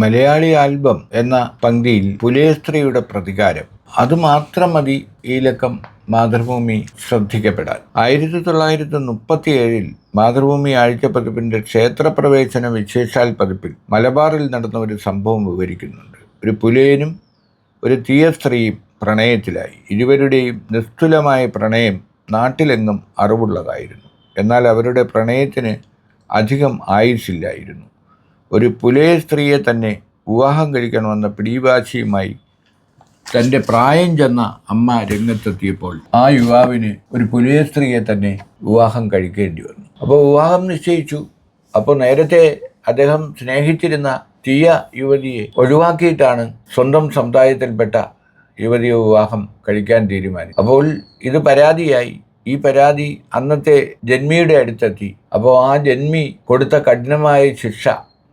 Malayali album എന്ന പങ്ക്തിയിൽ പുലയസ്ത്രീയുടെ പ്രതികാരം. അതുമാത്രം മതി ഈ ലക്കം മാതൃഭൂമി ശ്രദ്ധിക്കപ്പെടാൻ. ആയിരത്തി തൊള്ളായിരത്തി മുപ്പത്തി ഏഴിൽ മാതൃഭൂമി ആഴ്ചപ്പതിപ്പിന്റെ ക്ഷേത്രപ്രവേശന വിശേഷാൽ പതിപ്പിൽ മലബാറിൽ നടന്ന ഒരു സംഭവം വിവരിക്കുന്നുണ്ട്. ഒരു പുലയനും ഒരു തീയ സ്ത്രീയും പ്രണയത്തിലായി. ഇരുവരുടെയും നിസ്തുലമായ പ്രണയം നാട്ടിലെങ്ങും അറിവുള്ളതായിരുന്നു. എന്നാൽ അവരുടെ പ്രണയത്തിന് അധികം ആയുസില്ലായിരുന്നു ഒരു പുലയ സ്ത്രീയെ തന്നെ വിവാഹം കഴിക്കണമെന്ന പിടിവാശിയുമായി തന്റെ പ്രായം ചെന്ന അമ്മ രംഗത്തെത്തിയപ്പോൾ ആ യുവാവിന് ഒരു പുലയ സ്ത്രീയെ തന്നെ വിവാഹം കഴിക്കേണ്ടി വന്നു. അപ്പോൾ വിവാഹം നിശ്ചയിച്ചു. അപ്പോൾ നേരത്തെ അദ്ദേഹം സ്നേഹിച്ചിരുന്ന തീയ യുവതിയെ ഒഴിവാക്കിയിട്ടാണ് സ്വന്തം സമുദായത്തിൽപ്പെട്ട യുവതിയെ വിവാഹം കഴിക്കാൻ തീരുമാനിച്ചു അപ്പോൾ ഇത് പരാതിയായി. ഈ പരാതി അന്നത്തെ ജന്മിയുടെ അടുത്തെത്തി. അപ്പോൾ ആ ജന്മി കൊടുത്ത കഠിനമായ ശിക്ഷ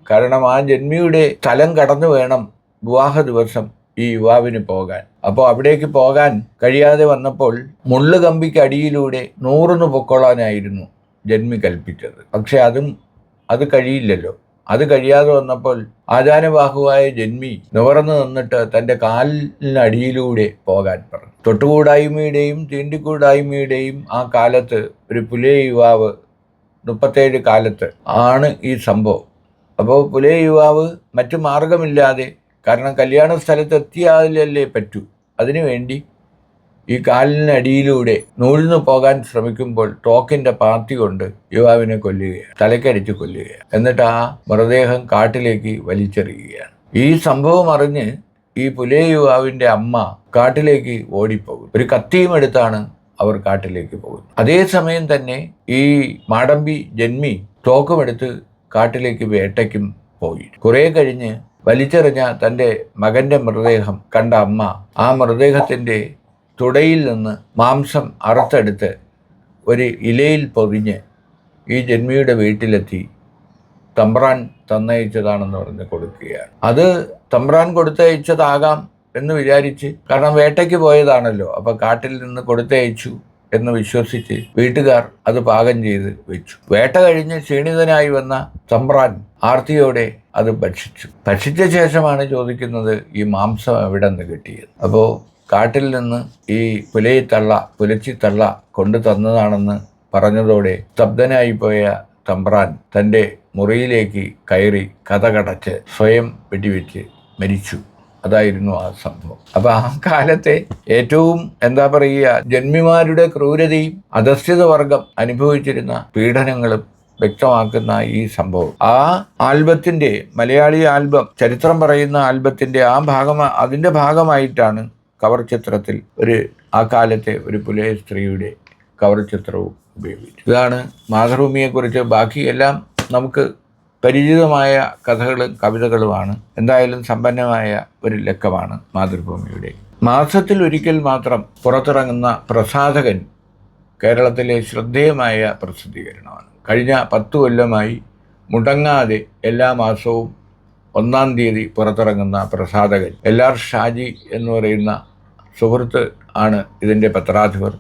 കാരണം ആ ജന്മിയുടെ സ്ഥലം കടന്നു വേണം വിവാഹ ദിവസം ഈ യുവാവിന് പോകാൻ. അപ്പോൾ അവിടേക്ക് പോകാൻ കഴിയാതെ വന്നപ്പോൾ മുള്ളുകമ്പിക്ക് അടിയിലൂടെ നൂറിന് പൊക്കോളാനായിരുന്നു ജന്മി കൽപ്പിച്ചത്. പക്ഷെ അതും അത് കഴിയില്ലല്ലോ. അത് കഴിയാതെ വന്നപ്പോൾ ആചാരബാഹുവായ ജന്മി നിവർന്നു നിന്നിട്ട് തന്റെ കാലിനടിയിലൂടെ പോകാൻ പറഞ്ഞു. തൊട്ടുകൂടായ്മയുടെയും തീണ്ടിക്കൂടായ്മയുടെയും ആ കാലത്ത് ഒരു പുലേ യുവാവ് മുപ്പത്തേഴ് കാലത്ത് ആണ് ഈ സംഭവം അപ്പോൾ പുലേ യുവാവ് മറ്റു മാർഗമില്ലാതെ കാരണം കല്യാണ സ്ഥലത്ത് എത്തിയാലല്ലേ പറ്റൂ അതിനുവേണ്ടി ഈ കാലിനടിയിലൂടെ നൂഴ്ന്നു പോകാൻ ശ്രമിക്കുമ്പോൾ ടോക്കിന്റെ പാർട്ടി കൊണ്ട് യുവാവിനെ കൊല്ലുകയാണ് തലക്കടിച്ച് കൊല്ലുകയാണ്. എന്നിട്ട് ആ മൃതദേഹം കാട്ടിലേക്ക് വലിച്ചെറിയുകയാണ്. ഈ സംഭവം അറിഞ്ഞ് ഈ പുലേ യുവാവിന്റെ അമ്മ കാട്ടിലേക്ക് ഓടിപ്പോകും. ഒരു കത്തിയും എടുത്താണ് അവർ കാട്ടിലേക്ക് പോകുന്നത്. അതേസമയം തന്നെ ഈ മാടമ്പി ജന്മി തോക്കുമെടുത്ത് കാട്ടിലേക്ക് വേട്ടയ്ക്കും പോയി. കുറേ കഴിഞ്ഞ് വലിച്ചെറിഞ്ഞ തന്റെ മകന്റെ മൃതദേഹം കണ്ട അമ്മ ആ മൃതദേഹത്തിന്റെ തുടയിൽ നിന്ന് മാംസം അറുത്തെടുത്ത് ഒരു ഇലയിൽ പൊതിഞ്ഞ് ഈ ജന്മിയുടെ വീട്ടിലെത്തി തമ്പ്രാൻ തന്നയച്ചതാണെന്ന് പറഞ്ഞ് കൊടുക്കുകയാണ്. അത് തമ്പ്രാൻ കൊടുത്തയച്ചതാകാം എന്ന് വിചാരിച്ച് കാരണം വേട്ടയ്ക്ക് പോയതാണല്ലോ അപ്പോൾ കാട്ടിൽ നിന്ന് കൊടുത്തയച്ചു. എന്ന് വിശ്വസിച്ച് വീട്ടുകാർ അത് പാകം ചെയ്ത് വെച്ചു. വേട്ട കഴിഞ്ഞ് ക്ഷീണിതനായി വന്ന സമ്പ്രാൻ ആർത്തിയോടെ അത് ഭക്ഷിച്ചു. ഭക്ഷിച്ച ശേഷമാണ് ചോദിക്കുന്നത് ഈ മാംസം എവിടെ നിന്ന് കിട്ടിയത്. അപ്പോൾ കാട്ടിൽ നിന്ന് ഈ പുലയി തള്ള പുലച്ചി തള്ള കൊണ്ടു തന്നതാണെന്ന് പറഞ്ഞതോടെ സ്തബ്ധനായി പോയ തമ്പ്രാൻ തന്റെ മുറിയിലേക്ക് കയറി കഥകടച്ച് സ്വയം വെടിവെച്ച് മരിച്ചു. അതായിരുന്നു ആ സംഭവം. അപ്പൊ ആ കാലത്തെ ഏറ്റവും എന്താ പറയുക ജന്മിമാരുടെ ക്രൂരതയും അധസ്ഥിത വർഗം അനുഭവിച്ചിരുന്ന പീഡനങ്ങളും വ്യക്തമാക്കുന്ന ഈ സംഭവം. ആ ആൽബത്തിന്റെ മലയാളി ആൽബം ചരിത്രം പറയുന്ന ആൽബത്തിന്റെ ആ ഭാഗം അതിന്റെ ഭാഗമായിട്ടാണ് കവർ ചിത്രത്തിൽ ഒരു ആ കാലത്തെ ഒരു പുലയ സ്ത്രീയുടെ കവർ ചിത്രവും ഉപയോഗിച്ചു ഇതാണ് മാതൃഭൂമിയെക്കുറിച്ച് ബാക്കിയെല്ലാം നമുക്ക് പരിചിതമായ കഥകളും കവിതകളുമാണ്. എന്തായാലും സമ്പന്നമായ ഒരു ലക്കമാണ് മാതൃഭൂമിയുടെ. മാസത്തിൽ ഒരിക്കൽ മാത്രം പുറത്തിറങ്ങുന്ന പ്രസാധകൻ കേരളത്തിലെ ശ്രദ്ധേയമായ പ്രസിദ്ധീകരണമാണ്. കഴിഞ്ഞ പത്ത് കൊല്ലമായി മുടങ്ങാതെ എല്ലാ മാസവും ഒന്നാം തീയതി പുറത്തിറങ്ങുന്ന പ്രസാധകൻ എൽ ആർ ഷാജി എന്ന് പറയുന്ന സുഹൃത്ത് ആണ് ഇതിന്റെ പത്രാധിപർ.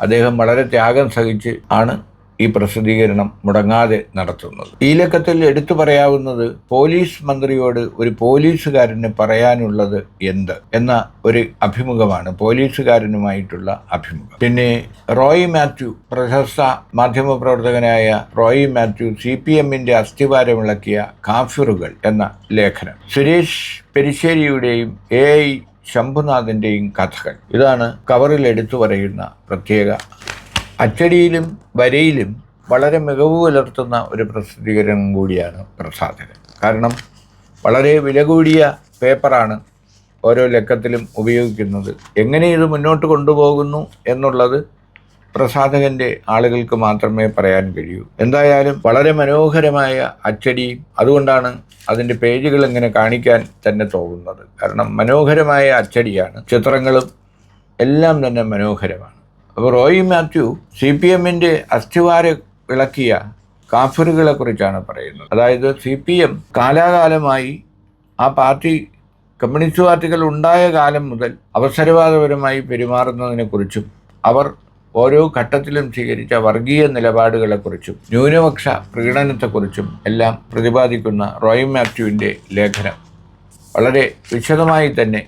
അദ്ദേഹം വളരെ ത്യാഗം സഹിച്ച് ആണ് ഈ പ്രസിദ്ധീകരണം മുടങ്ങാതെ നടത്തുന്നത്. ഈ ലക്കത്തിൽ എടുത്തു പറയാവുന്നത് പോലീസ് മന്ത്രിയോട് ഒരു പോലീസുകാരന് പറയാനുള്ളത് എന്ത് എന്ന ഒരു അഭിമുഖമാണ് പോലീസുകാരനുമായിട്ടുള്ള അഭിമുഖം. പിന്നെ റോയി മാത്യു പ്രശസ്ത മാധ്യമപ്രവർത്തകനായ റോയി മാത്യു സി പി എമ്മിന്റെ അസ്ഥിവാരമിളക്കിയ കാഫിറുകൾ എന്ന ലേഖനം. സുരേഷ് പെരിശ്ശേരിയുടെയും എ ഐ ശംഭുനാഥിന്റെയും കഥകൾ. ഇതാണ് കവറിൽ എടുത്തു പറയുന്ന പ്രത്യേക അച്ചടിയിലും വരയിലും വളരെ മികവ് പുലർത്തുന്ന ഒരു പ്രസിദ്ധീകരണം കൂടിയാണ് പ്രസാധകൻ. കാരണം വളരെ വില കൂടിയ പേപ്പറാണ് ഓരോ ലക്കത്തിലും ഉപയോഗിക്കുന്നത്. എങ്ങനെ ഇത് മുന്നോട്ട് കൊണ്ടുപോകുന്നു എന്നുള്ളത് പ്രസാധകന്റെ ആളുകൾക്ക് മാത്രമേ പറയാൻ കഴിയൂ. എന്തായാലും വളരെ മനോഹരമായ അച്ചടിയും അതുകൊണ്ടാണ് അതിന്റെ പേജുകൾ ഇങ്ങനെ കാണിക്കാൻ തന്നെ തോന്നുന്നത്. കാരണം മനോഹരമായ അച്ചടിയാണ്. ചിത്രങ്ങളും എല്ലാം തന്നെ മനോഹരമാണ്. അപ്പോൾ റോയി മാത്യു സി പി എമ്മിന്റെ അസ്ഥിവാര ഇളക്കിയ കാഫറുകളെ കുറിച്ചാണ് പറയുന്നത്. അതായത് സി പി എം കാലാകാലമായി ആ പാർട്ടി കമ്മ്യൂണിസ്റ്റ് പാർട്ടികൾ ഉണ്ടായ കാലം മുതൽ അവസരവാദപരമായി പെരുമാറുന്നതിനെക്കുറിച്ചും അവർ ഓരോ ഘട്ടത്തിലും സ്വീകരിച്ച വർഗീയ നിലപാടുകളെക്കുറിച്ചും ന്യൂനപക്ഷ പ്രകടനത്തെക്കുറിച്ചും എല്ലാം പ്രതിപാദിക്കുന്ന റോയ് മാത്യുവിന്റെ ലേഖനം വളരെ വിശദമായി തന്നെ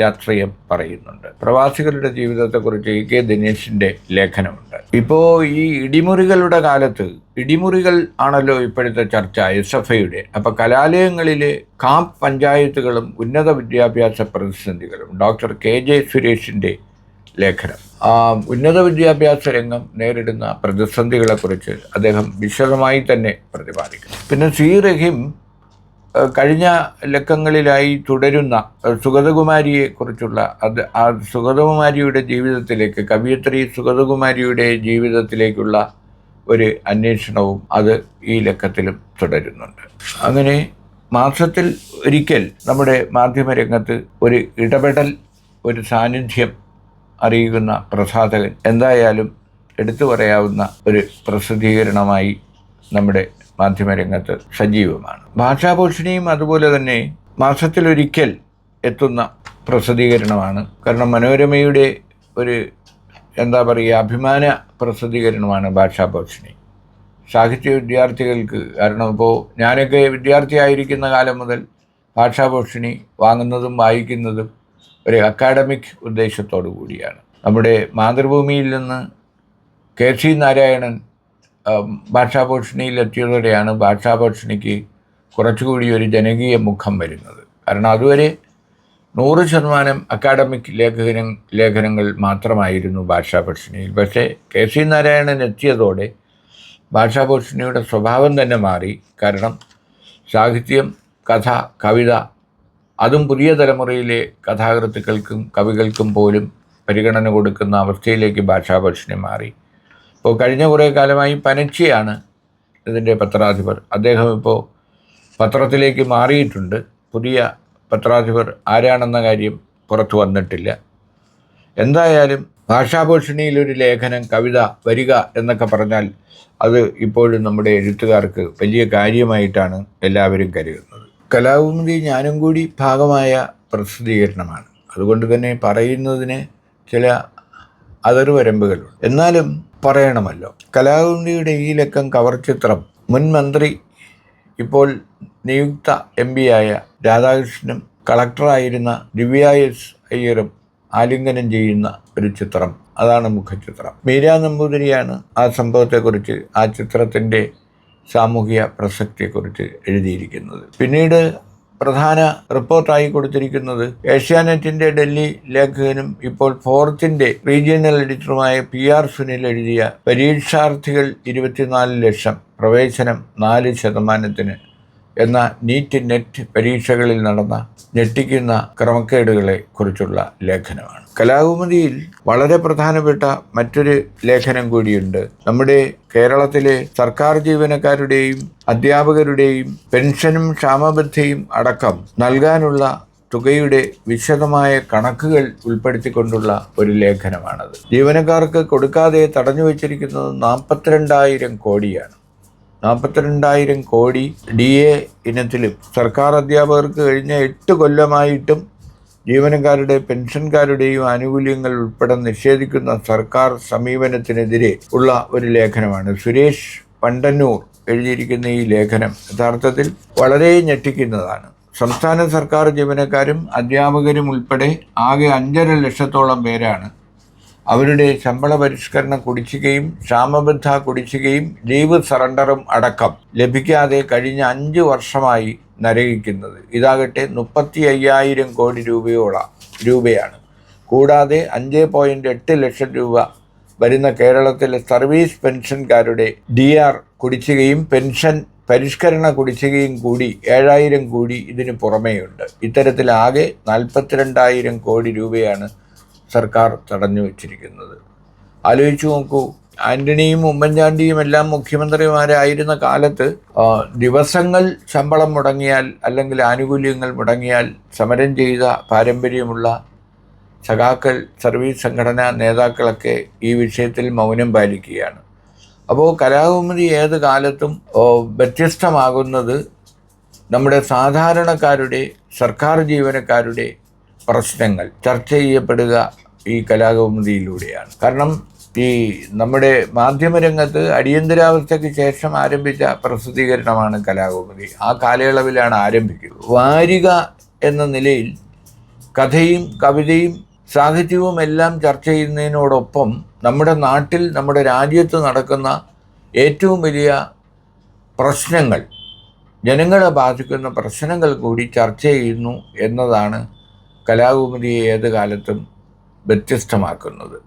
രാഷ്ട്രീയം പറയുന്നുണ്ട്. പ്രവാസികളുടെ ജീവിതത്തെക്കുറിച്ച് ഇ കെ ദിനേശിന്റെ ലേഖനമുണ്ട്. ഇപ്പോൾ ഈ ഇടിമുറികളുടെ കാലത്ത് ഇടിമുറികൾ ആണല്ലോ ഇപ്പോഴത്തെ ചർച്ച എസ് എഫ് ഐയുടെ. അപ്പോൾ കലാലയങ്ങളിലെ കാമ്പ് പഞ്ചായത്തുകളും ഉന്നത വിദ്യാഭ്യാസ പ്രതിസന്ധികളും. ഡോക്ടർ കെ ജെ സുരേഷിന്റെ ലേഖനം. ഉന്നത വിദ്യാഭ്യാസ രംഗം നേരിടുന്ന പ്രതിസന്ധികളെക്കുറിച്ച് അദ്ദേഹം വിശദമായി തന്നെ പ്രതിപാദിക്കുന്നു. പിന്നെ സി റഹീം കഴിഞ്ഞ ലക്കങ്ങളിലായി തുടരുന്ന സുഗതകുമാരിയെക്കുറിച്ചുള്ള അത് ആ സുഗതകുമാരിയുടെ ജീവിതത്തിലേക്ക് കവിയത്രി സുഗതകുമാരിയുടെ ജീവിതത്തിലേക്കുള്ള ഒരു അന്വേഷണവും അത് ഈ ലക്കത്തിലും തുടരുന്നുണ്ട്. അങ്ങനെ മാസത്തിൽ ഒരിക്കൽ നമ്മുടെ മാധ്യമരംഗത്ത് ഒരു ഇടപെടൽ ഒരു സാന്നിധ്യം അറിയിക്കുന്ന പ്രസാധകൻ എന്തായാലും എടുത്തു പറയാവുന്ന ഒരു പ്രസിദ്ധീകരണമായി നമ്മുടെ മാധ്യമരംഗത്ത് സജീവമാണ്. ഭാഷാഭൂഷണിയും അതുപോലെ തന്നെ മാസത്തിലൊരിക്കൽ എത്തുന്ന പ്രസിദ്ധീകരണമാണ്. കാരണം മനോരമയുടെ ഒരു എന്താ പറയുക അഭിമാന പ്രസിദ്ധീകരണമാണ് ഭാഷാഭൂഷണി. സാഹിത്യ വിദ്യാർത്ഥികൾക്ക് കാരണം ഇപ്പോൾ ഞാനൊക്കെ വിദ്യാർത്ഥിയായിരിക്കുന്ന കാലം മുതൽ ഭാഷാഭൂഷണി വാങ്ങുന്നതും വായിക്കുന്നതും ഒരു അക്കാഡമിക് ഉദ്ദേശത്തോടു കൂടിയാണ്. നമ്മുടെ മാതൃഭൂമിയിൽ നിന്ന് കെ സി നാരായണൻ എത്തിയതോടെയാണ് ഭാഷാഭൂഷണിക്ക് കുറച്ചുകൂടി ഒരു ജനകീയ മുഖം വരുന്നത്. കാരണം അതുവരെ നൂറ് ശതമാനം അക്കാഡമിക് ലേഖന ലേഖനങ്ങൾ മാത്രമായിരുന്നു ഭാഷാഭൂഷണിയിൽ പക്ഷേ കെ സി നാരായണൻ എത്തിയതോടെ ഭാഷാഭൂഷണിയുടെ സ്വഭാവം തന്നെ മാറി. കാരണം സാഹിത്യം കഥ കവിത അതും പുതിയ തലമുറയിലെ കഥാകൃത്തുക്കൾക്കും കവികൾക്കും പോലും പരിഗണന കൊടുക്കുന്ന അവസ്ഥയിലേക്ക് ഭാഷാഭൂഷണി മാറി. ഇപ്പോൾ കഴിഞ്ഞ കുറേ കാലമായി പനച്ചിയാണ് ഇതിന്റെ പത്രാധിപർ. അദ്ദേഹം ഇപ്പോൾ പത്രത്തിലേക്ക് മാറിയിട്ടുണ്ട്. പുതിയ പത്രാധിപർ ആരാണെന്ന കാര്യം പുറത്തു വന്നിട്ടില്ല. എന്തായാലും ഭാഷാഭൂഷണിയിൽ ഒരു ലേഖനം കവിത വരിക എന്നൊക്കെ പറഞ്ഞാൽ അത് ഇപ്പോഴും നമ്മുടെ എഴുത്തുകാർക്ക് വലിയ കാര്യമായിട്ടാണ് എല്ലാവരും കരുതുന്നത്. കലാകുമതി ഞാനും കൂടി ഭാഗമായ പ്രസിദ്ധീകരണമാണ്. അതുകൊണ്ട് തന്നെ പറയുന്നതിന് ചില അതിർവരമ്പുകളുണ്ട്. എന്നാലും പറയണമല്ലോ. കലാകുമുദിയുടെ ഈ ലക്കം കവർ ചിത്രം മുൻ മന്ത്രി ഇപ്പോൾ നിയുക്ത എം ആയ രാധാകൃഷ്ണനും കളക്ടറായിരുന്ന ദിവ്യ എസ് അയ്യറും ആലിംഗനം ചെയ്യുന്ന ഒരു ചിത്രം. അതാണ് മുഖചിത്രം. മീര നമ്പൂതിരിയാണ് ആ സംഭവത്തെക്കുറിച്ച് ആ ചിത്രത്തിന്റെ സാമൂഹിക പ്രസക്തിയെക്കുറിച്ച് എഴുതിയിരിക്കുന്നത്. പിന്നീട് പ്രധാന റിപ്പോർട്ടായി കൊടുത്തിരിക്കുന്നത് ഏഷ്യാനെറ്റിന്റെ ഡൽഹി ലേഖകനും ഇപ്പോൾ ഫോർത്തിന്റെ റീജിയണൽ എഡിറ്ററുമായ പി ആർ സുനിൽ എഴുതിയ പരീക്ഷാർത്ഥികൾ ഇരുപത്തിനാല് ലക്ഷം പ്രവേശനം നാല് ശതമാനത്തിന് എന്ന നീറ്റ് നെറ്റ് പരീക്ഷകളിൽ നടന്ന ഞെട്ടിക്കുന്ന ക്രമക്കേടുകളെ കുറിച്ചുള്ള ലേഖനമാണ്. കലാകുമതിയിൽ വളരെ പ്രധാനപ്പെട്ട മറ്റൊരു ലേഖനം കൂടിയുണ്ട്. നമ്മുടെ കേരളത്തിലെ സർക്കാർ ജീവനക്കാരുടെയും അധ്യാപകരുടെയും പെൻഷനും ക്ഷാമബദ്ധയും അടക്കം നൽകാനുള്ള തുകയുടെ വിശദമായ കണക്കുകൾ ഉൾപ്പെടുത്തിക്കൊണ്ടുള്ള ഒരു ലേഖനമാണത്. ജീവനക്കാർക്ക് കൊടുക്കാതെ തടഞ്ഞു വച്ചിരിക്കുന്നത് നാൽപ്പത്തിരണ്ടായിരം കോടിയാണ്. നാൽപ്പത്തിരണ്ടായിരം കോടി ഡി എ ഇനത്തിലും സർക്കാർ അധ്യാപകർക്ക് കഴിഞ്ഞ എട്ട് കൊല്ലമായിട്ടും ജീവനക്കാരുടെ പെൻഷൻകാരുടെയും ആനുകൂല്യങ്ങൾ ഉൾപ്പെടെ നിഷേധിക്കുന്ന സർക്കാർ സമീപനത്തിനെതിരെ ഉള്ള ഒരു ലേഖനമാണ്. സുരേഷ് പണ്ടന്നൂർ എഴുതിയിരിക്കുന്ന ഈ ലേഖനം യഥാർത്ഥത്തിൽ വളരെ ഞെട്ടിക്കുന്നതാണ്. സംസ്ഥാന സർക്കാർ ജീവനക്കാരും അധ്യാപകരും ഉൾപ്പെടെ ആകെ അഞ്ചര ലക്ഷത്തോളം പേരാണ് അവരുടെ ശമ്പള പരിഷ്കരണ കുടിശ്ശികയും ക്ഷാമബദ്ധ കുടിശ്ശികയും ലീവ് സറണ്ടറും അടക്കം ലഭിക്കാതെ കഴിഞ്ഞ അഞ്ച് വർഷമായി നരകിക്കുന്നത്. ഇതാകട്ടെ മുപ്പത്തി അയ്യായിരം കോടി രൂപയോള രൂപയാണ്. കൂടാതെ അഞ്ച് പോയിന്റ് എട്ട് ലക്ഷം രൂപ വരുന്ന കേരളത്തിലെ സർവീസ് പെൻഷൻകാരുടെ ഡി ആർ കുടിശ്ശികയും പെൻഷൻ പരിഷ്കരണ കുടിശ്ശികയും കൂടി ഏഴായിരം കോടി ഇതിന് പുറമേയുണ്ട്. ഇത്തരത്തിലാകെ നാൽപ്പത്തിരണ്ടായിരം കോടി രൂപയാണ് സർക്കാർ തടഞ്ഞു വച്ചിരിക്കുന്നത്. ആലോചിച്ചു നോക്കൂ ആന്റണിയും ഉമ്മൻചാണ്ടിയും എല്ലാം മുഖ്യമന്ത്രിമാരായിരുന്ന കാലത്ത് ദിവസങ്ങൾ ശമ്പളം മുടങ്ങിയാൽ അല്ലെങ്കിൽ ആനുകൂല്യങ്ങൾ മുടങ്ങിയാൽ സമരം ചെയ്ത പാരമ്പര്യമുള്ള സഖാക്കൾ സർവീസ് സംഘടനാ നേതാക്കളൊക്കെ ഈ വിഷയത്തിൽ മൗനം പാലിക്കുകയാണ്. അപ്പോൾ കലാകുമതി ഏത് കാലത്തും വ്യത്യസ്തമാകുന്നത് നമ്മുടെ സാധാരണക്കാരുടെ സർക്കാർ ജീവനക്കാരുടെ പ്രശ്നങ്ങൾ ചർച്ച ചെയ്യപ്പെടുക ഈ കലാകൗമുദിയിലൂടെയാണ്. കാരണം ഈ നമ്മുടെ മാധ്യമരംഗത്ത് അടിയന്തരാവസ്ഥയ്ക്ക് ശേഷം ആരംഭിച്ച പ്രസിദ്ധീകരണമാണ് കലാകൗമുദി. ആ കാലയളവിലാണ് ആരംഭിക്കുന്നത്. വാരിക എന്ന നിലയിൽ കഥയും കവിതയും സാഹിത്യവും എല്ലാം ചർച്ച ചെയ്യുന്നതിനോടൊപ്പം നമ്മുടെ നാട്ടിൽ നമ്മുടെ രാജ്യത്ത് നടക്കുന്ന ഏറ്റവും വലിയ പ്രശ്നങ്ങൾ ജനങ്ങളെ ബാധിക്കുന്ന പ്രശ്നങ്ങൾ കൂടി ചർച്ച ചെയ്യുന്നു എന്നതാണ് കലാകുമതിയെ ഏത് കാലത്തും വ്യത്യസ്തമാക്കുന്നത്.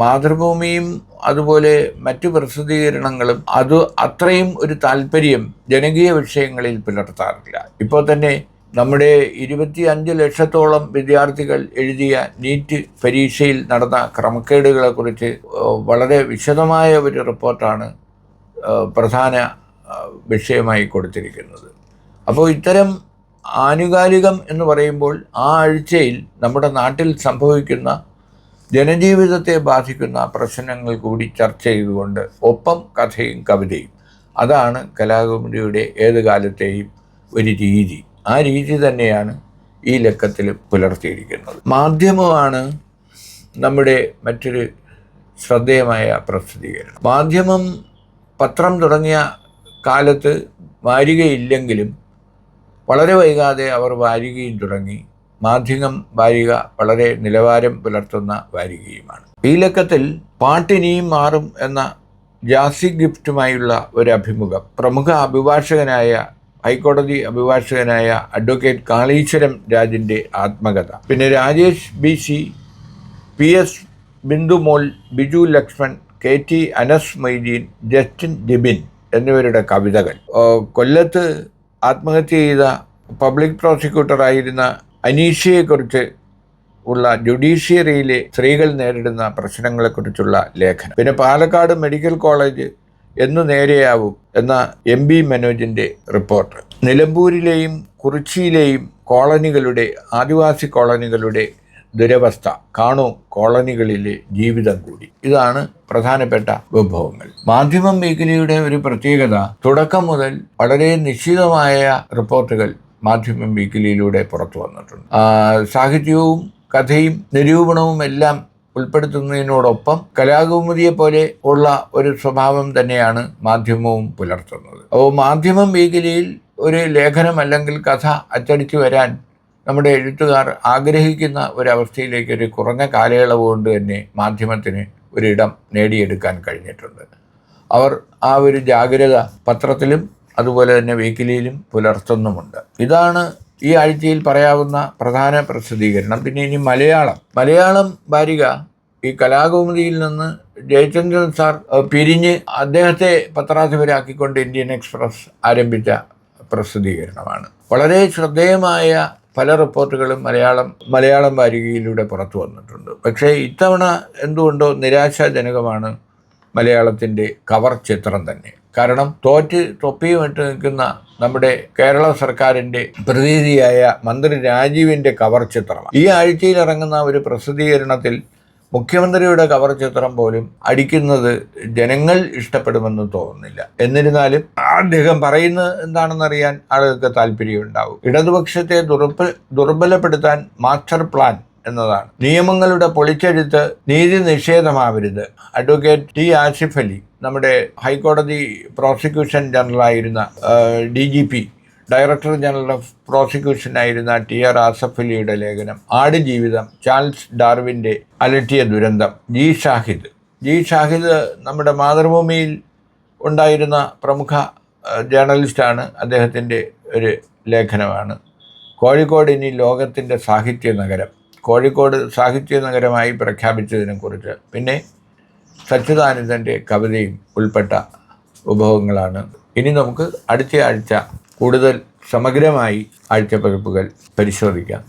മാതൃഭൂമിയും അതുപോലെ മറ്റു പ്രസിദ്ധീകരണങ്ങളും അത് അത്രയും ഒരു താല്പര്യം ജനകീയ വിഷയങ്ങളിൽ പുലർത്താറില്ല. ഇപ്പോൾ തന്നെ നമ്മുടെ ഇരുപത്തി അഞ്ച് ലക്ഷത്തോളം വിദ്യാർത്ഥികൾ എഴുതിയ നീറ്റ് പരീക്ഷയിൽ നടന്ന ക്രമക്കേടുകളെക്കുറിച്ച് വളരെ വിശദമായ ഒരു റിപ്പോർട്ടാണ് പ്രധാന വിഷയമായി കൊടുത്തിരിക്കുന്നത്. അപ്പോൾ ഇത്തരം ആനുകാലികം എന്ന് പറയുമ്പോൾ ആ ആഴ്ചയിൽ നമ്മുടെ നാട്ടിൽ സംഭവിക്കുന്ന ജനജീവിതത്തെ ബാധിക്കുന്ന പ്രശ്നങ്ങൾ കൂടി ചർച്ച ചെയ്തുകൊണ്ട് ഒപ്പം കഥയും കവിതയും. അതാണ് കലാകുമരിയുടെ ഏത് കാലത്തെയും ഒരു രീതി. ആ രീതി തന്നെയാണ് ഈ ലക്കത്തിൽ പുലർത്തിയിരിക്കുന്നത്. മാധ്യമമാണ് നമ്മുടെ മറ്റൊരു ശ്രദ്ധേയമായ പ്രസിദ്ധീകരണം. മാധ്യമം പത്രം തുടങ്ങിയ കാലത്ത് വാരികയില്ലെങ്കിലും വളരെ വൈകാതെ അവർ വാരികയും തുടങ്ങി. മാധ്യമം വാരിക വളരെ നിലവാരം പുലർത്തുന്ന വാരികയുമാണ്. ഈ ലക്കത്തിൽ പാട്ടിനിയും മാറും എന്ന ജാസി ഗിഫ്റ്റുമായുള്ള ഒരു അഭിമുഖം. പ്രമുഖ അഭിഭാഷകനായ ഹൈക്കോടതി അഭിഭാഷകനായ അഡ്വക്കേറ്റ് കാളീശ്വരം രാജിന്റെ ആത്മകഥ. പിന്നെ Rajesh B C P S Bindumol Biju Lakshman K T Anas Moideen Justin Dibin എന്നിവരുടെ കവിതകൾ. കൊല്ലത്ത് ആത്മഹത്യ ചെയ്ത പബ്ലിക് പ്രോസിക്യൂട്ടറായിരുന്ന അനീഷയെക്കുറിച്ച് ഉള്ള ജുഡീഷ്യറിയിലെ സ്ത്രീകൾ നേരിടുന്ന പ്രശ്നങ്ങളെക്കുറിച്ചുള്ള ലേഖനം. പിന്നെ പാലക്കാട് മെഡിക്കൽ കോളേജ് എന്നു നേരെയാവും എന്ന എം ബി മനോജിന്റെ റിപ്പോർട്ട്. നിലമ്പൂരിലെയും കുറിച്ചിയിലെയും കോളനികളുടെ ആദിവാസി കോളനികളുടെ ദുരവസ്ഥ. കാണൂ കോളനികളിലെ ജീവിതം കൂടി. ഇതാണ് പ്രധാനപ്പെട്ട വിഭവങ്ങൾ. മാധ്യമം മേഖലയുടെ ഒരു പ്രത്യേകത തുടക്കം മുതൽ വളരെ നിശ്ചിതമായ റിപ്പോർട്ടുകൾ മാധ്യമം വീക്കിലിയിലൂടെ പുറത്തു വന്നിട്ടുണ്ട്. സാഹിത്യവും കഥയും നിരൂപണവും എല്ലാം ഉൾപ്പെടുത്തുന്നതിനോടൊപ്പം കലാകൗമുദിയെ പോലെ ഉള്ള ഒരു സ്വഭാവം തന്നെയാണ് മാധ്യമവും പുലർത്തുന്നത്. അപ്പോൾ മാധ്യമം മേഖലയിൽ ഒരു ലേഖനം അല്ലെങ്കിൽ കഥ അച്ചടിച്ചു വരാൻ നമ്മുടെ എഴുത്തുകാർ ആഗ്രഹിക്കുന്ന ഒരവസ്ഥയിലേക്ക് ഒരു കുറഞ്ഞ കാലയളവ് കൊണ്ട് തന്നെ മാധ്യമത്തിന് ഒരിടം നേടിയെടുക്കാൻ കഴിഞ്ഞിട്ടുണ്ട്. അവർ ആ ഒരു ജാഗ്രത പത്രത്തിലും അതുപോലെ തന്നെ വീക്കിലിയിലും പുലർത്തുന്നുമുണ്ട്. ഇതാണ് ഈ ആഴ്ചയിൽ പറയാവുന്ന പ്രധാന പ്രസിദ്ധീകരണം. പിന്നെ ഇനി മലയാളം. മലയാളം വാരിക ഈ കലാകൗമുദിയിൽ നിന്ന് ജയചന്ദ്രൻ സാർ പിരിഞ്ഞ് അദ്ദേഹത്തെ പത്രാധിപരാക്കിക്കൊണ്ട് ഇന്ത്യൻ എക്സ്പ്രസ് ആരംഭിച്ച പ്രസിദ്ധീകരണമാണ്. വളരെ ശ്രദ്ധേയമായ പല റിപ്പോർട്ടുകളും മലയാളം മലയാളം വാരികയിലൂടെ പുറത്തു വന്നിട്ടുണ്ട്. പക്ഷേ ഇത്തവണ എന്തുകൊണ്ടോ നിരാശാജനകമാണ് മലയാളത്തിന്റെ കവർ ചിത്രം തന്നെ. കാരണം തോറ്റ് തൊപ്പിയുമിട്ട് നിൽക്കുന്ന നമ്മുടെ കേരള സർക്കാരിന്റെ പ്രതിനിധിയായ മന്ത്രി രാജീവിന്റെ കവർ ചിത്രമാണ്. ഈ ആഴ്ചയിൽ ഇറങ്ങുന്ന ഒരു പ്രസിദ്ധീകരണത്തിൽ മുഖ്യമന്ത്രിയുടെ കവർ ചിത്രം പോലും അടിക്കുന്നത് ജനങ്ങൾ ഇഷ്ടപ്പെടുമെന്ന് തോന്നുന്നില്ല. എന്നിരുന്നാലും അദ്ദേഹം പറയുന്നത് എന്താണെന്നറിയാൻ ആളുകൾക്ക് താല്പര്യമുണ്ടാവും. ഇടതുപക്ഷത്തെ ദുർബ ദുർബലപ്പെടുത്താൻ മാസ്റ്റർ പ്ലാൻ എന്നതാണ്. നിയമങ്ങളുടെ പൊളിച്ചെഴുത്ത് നീതി നിഷേധമാവരുത്. അഡ്വക്കേറ്റ് ടി ആസിഫ് അലി നമ്മുടെ ഹൈക്കോടതി prosecution ജനറലായിരുന്ന D G P director general of prosecution ആയിരുന്ന ടി ആർ ആസഫലിയുടെ ലേഖനം ആടുജീവിതം ചാൾസ് ഡാർവിന്റെ അലട്ടിയ ദുരന്തം ജി ഷാഹിദ്. ജി ഷാഹിദ് നമ്മുടെ മാതൃഭൂമിയിൽ ഉണ്ടായിരുന്ന പ്രമുഖ ജേർണലിസ്റ്റാണ്. അദ്ദേഹത്തിന്റെ ഒരു ലേഖനമാണ്. കോഴിക്കോട് ഇനി ലോകത്തിന്റെ സാഹിത്യ നഗരം. കോഴിക്കോട് സാഹിത്യ നഗരമായി പ്രഖ്യാപിച്ചതിനെക്കുറിച്ച് പിന്നെ സച്ചിദാനന്ദന്റെ കവിതയും ഉൾപ്പെട്ട ഉപഭോഗങ്ങളാണ്. ഇനി നമുക്ക് അടുത്ത ആഴ്ച കൂടുതൽ സമഗ്രമായി ആഴ്ചപ്പതിപ്പുകൾ പരിശോധിക്കാം.